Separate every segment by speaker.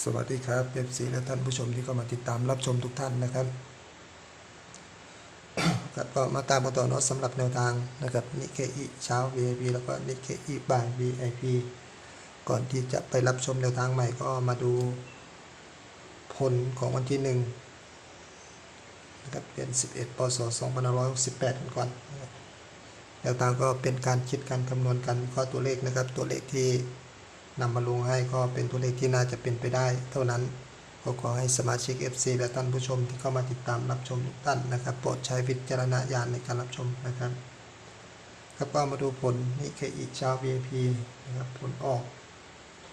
Speaker 1: สวัสดีครับเอฟซีและท่านผู้ชมที่เข้ามาติดตามรับชมทุกท่านนะครับก็มาตามกันต่อเนาะสำหรับแนวทางนะครับนิเคอิเช้า VIP แล้วก็นิเคอิบ่าย VIP ก่อนที่จะไปรับชมแนวทางใหม่ก็มาดูผลของวันที่หนึ่งนะครับเป็น 11ปศ2568 กันก่อนนะครับแนวทางก็เป็นการคิดการคำนวณกันข้อตัวเลขนะครับ ตัวเลขที่ นำมาลงให้ก็เป็นตัวเลขที่น่าจะเป็นไปได้ เท่านั้นก็ขอให้สมาชิก FC และท่านผู้ชมที่เข้ามาติดตามรับชมทุกท่านนะครับโปรดใช้วิจารณญาณในการรับชมนะครับครับก็มาดูผลนี่คืออีกชาว VIP นะครับผลออก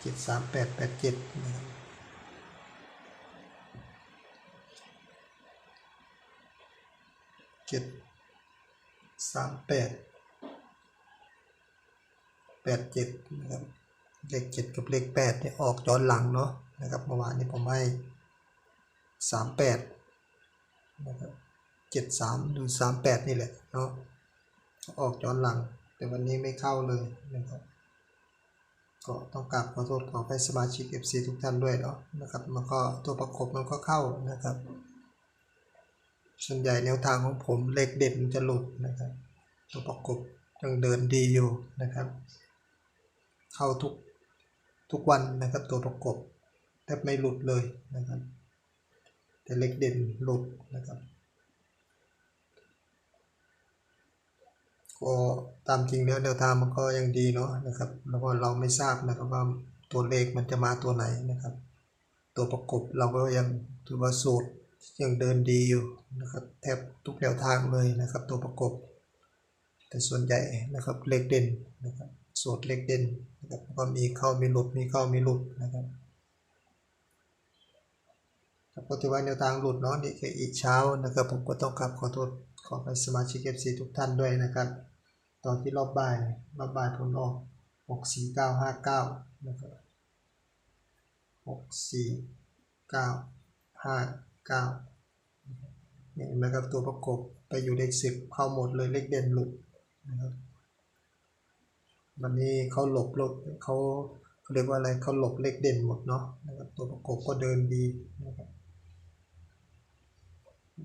Speaker 1: 73887นะครับเจ็ดสามแปดแปดเจ็ดนะครับ เลขเจ็ดกับเลขแปดเนี่ยออกย้อนหลังเนาะนะครับเมื่อวานนี้ผมให้สามแปดนะครับเจ็ดสามหรือสามแปดนี่แหละเนาะออกย้อนหลัง แต่วันนี้ไม่เข้าเลยนะครับก็ต้องกราบขอโทษขอให้สมาชิก FC ทุกท่านด้วยเนาะนะครับมันก็ตัวประกบมันก็เข้านะครับ ส่วนใหญ่แนวทางของผมเลขเด็ดมันจะหลุดนะครับ ตัวประกบยังเดินดีอยู่นะครับ เข้าทุก ทุกวันนะครับตัวประกบแทบไม่หลุดเลยนะครับ แต่เล็กเด่นหลุดนะครับก็ตามจริงแล้วแนวทางมันก็ยังดีเนาะนะครับ แล้วก็เราไม่ทราบนะครับว่าตัวเลขมันจะมาตัวไหนนะครับ ตัวประกบเราก็ยังถือว่าสูตรยังเดินดีอยู่นะครับ แทบทุกแนวทางเลยนะครับ ตัวประกบ แต่ส่วนใหญ่นะครับเลขเด่นนะครับ สูตรเลขเด่นนะครับก็มีเข้ามีหลุดมีเข้ามีหลุดนะครับครับก็ถือว่าแนวทางหลุดเนาะนี่คืออีกเช้านะครับ ผมก็ต้องกราบขอโทษขอไปสมาชิก FC ทุกท่านด้วยนะครับ ตอนที่รอบบ่ายรอบบ่ายผลออกหกสี่เก้าห้าเก้านะครับหกสี่เก้าห้าเก้าเนี่ยเห็นไหมครับตัวประกบไปอยู่เลขสิบเข้าหมดเลยเลขเด่นหลุดนะครับ วันนี้เขาหลบหลบเขาเขาเรียกว่าอะไรเขาหลบเลขเด่นหมดเนาะนะครับตัวประกบก็เดินดีนะครับ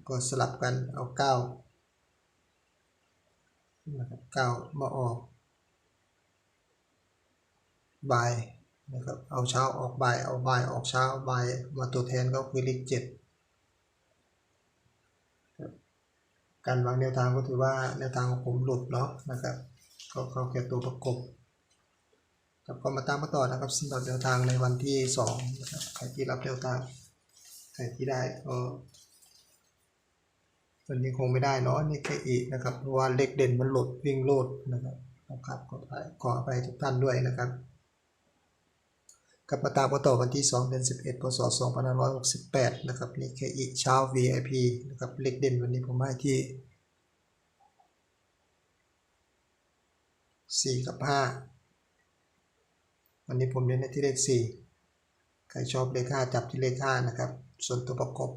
Speaker 1: ก็สลับกันเอาเก้านะครับเก้ามาออกบ่ายนะครับเอาเช้าออกบ่ายเอาบ่ายออกเช้าบ่ายมาตัวแทนก็คือเลขเจ็ดการวางแนวทางก็ถือว่าแนวทางของผมหลุดเนาะนะครับ ก็เข้าแก่ตัวประกบครับก็มาตามมาต่อนะครับสำหรับแนวทางในวันที่สองนะครับใครที่รับแนวทางใครที่ได้ก็วันนี้คงไม่ได้เนาะนี่แค่อีกนะครับเพราะว่าเลขเด่นมันหลุดวิ่งโลดนะครับนะครับขอไปขอไปทุกท่านด้วยนะครับกับมาตามกันต่อวันที่ 2 เดือน 11พศ2568 นะครับนี่แค่อีกเช้า VIP นะครับเลขเด่นวันนี้ผมให้ที่ สี่กับห้าวันนี้ผมเน้นในที่เลขสี่ใครชอบเลขห้าจับที่เลขห้านะครับ ส่วนตัวประกบ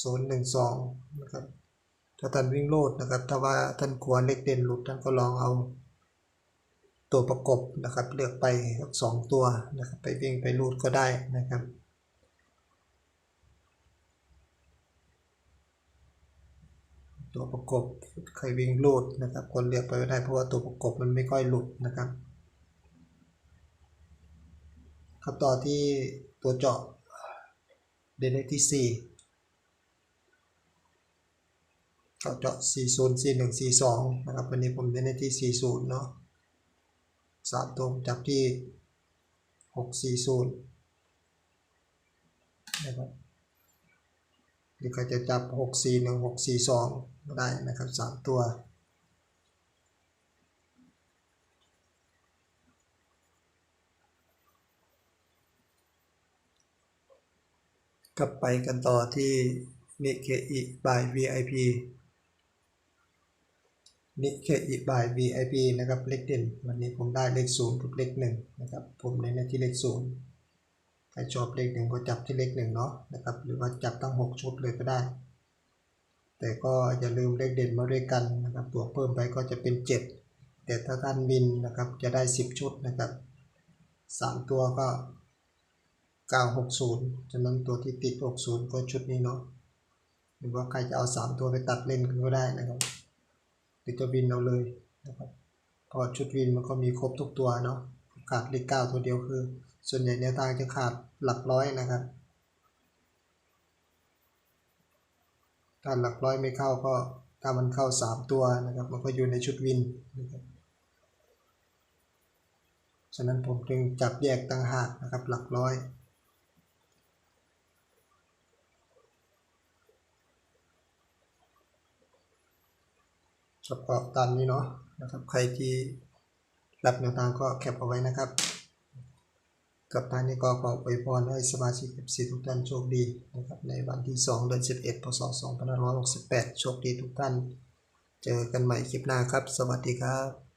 Speaker 1: ศูนย์หนึ่งสองนะครับ ถ้าท่านวิ่งโลดนะครับ ถ้าว่าท่านกลัวเลขเด่นหลุดท่านก็ลองเอาตัวประกบนะครับ เลือกไปสักสองตัวนะครับ ไปวิ่งไปรูดก็ได้นะครับ ตัวประกบใครวิ่งรูดนะครับคนเลือกไปไม่ได้เพราะว่าตัวประกบมันไม่ค่อยหลุดนะครับครับต่อที่ตัวเจาะเดนเลขที่สี่เจาะเจาะสี่ศูนย์สี่หนึ่งสี่สองนะครับ วันนี้ผมเดนเลขที่สี่ศูนย์เนาะสามตัวจับที่หกสี่ศูนย์นะครับ หรือใครจะจับหกสี่หนึ่งหกสี่สองก็ได้นะครับสามตัว กลับไปกันต่อที่นิเคอิบาย VIP นิเคอิบาย VIP นะครับ เลขเด่น วันนี้ผมได้เลขศูนย์กับเลขหนึ่งนะครับ ผมเน้นที่เลขศูนย์ รชอบเลขหนึ่งก็จับที่เลขหนึ่งเนาะนะครับ หรือว่าจับตั้งหกชุดเลยก็ได้ แต่ก็อย่าลืมเลขเด่นมาด้วยกันนะครับบวกเพิ่มไปก็จะเป็น 7 แต่ถ้าท่านบินนะครับจะได้ 10 ชุดนะครับ 3 ตัวก็ 960 ฉะนั้นตัวที่ติด 60 ก็ชุดนี้เนาะหรือว่าใครจะเอา 3 ตัวไปตัดเล่นก็ได้นะครับหรือจะวินเอาเลยนะครับพราะชุดวินมันก็มีครบทุกตัวเนาะขาดเลข9ตัวเดียวคือ ส่วนใหญ่แนวทางจะขาดหลักร้อยนะครับถ้าหลักร้อยไม่เข้าก็ถ้ามันเข้า 3 ตัวนะครับ มันก็อยู่ในชุดวินนะครับฉะนั้นผมจึงจับแยกต่างหากนะครับหลักร้อยประกอบตามนี้เนาะนะครับใครที่รับแนวทางก็แคปเอาไว้นะครับ กับทางนี้ก็ขออวยพรให้สมาชิก FC ทุกท่านโชคดีนะครับในวันที่ 2 เดือน 11 พศ 2568 โชคดีทุกท่าน เจอกันใหม่คลิปหน้าครับ สวัสดีครับ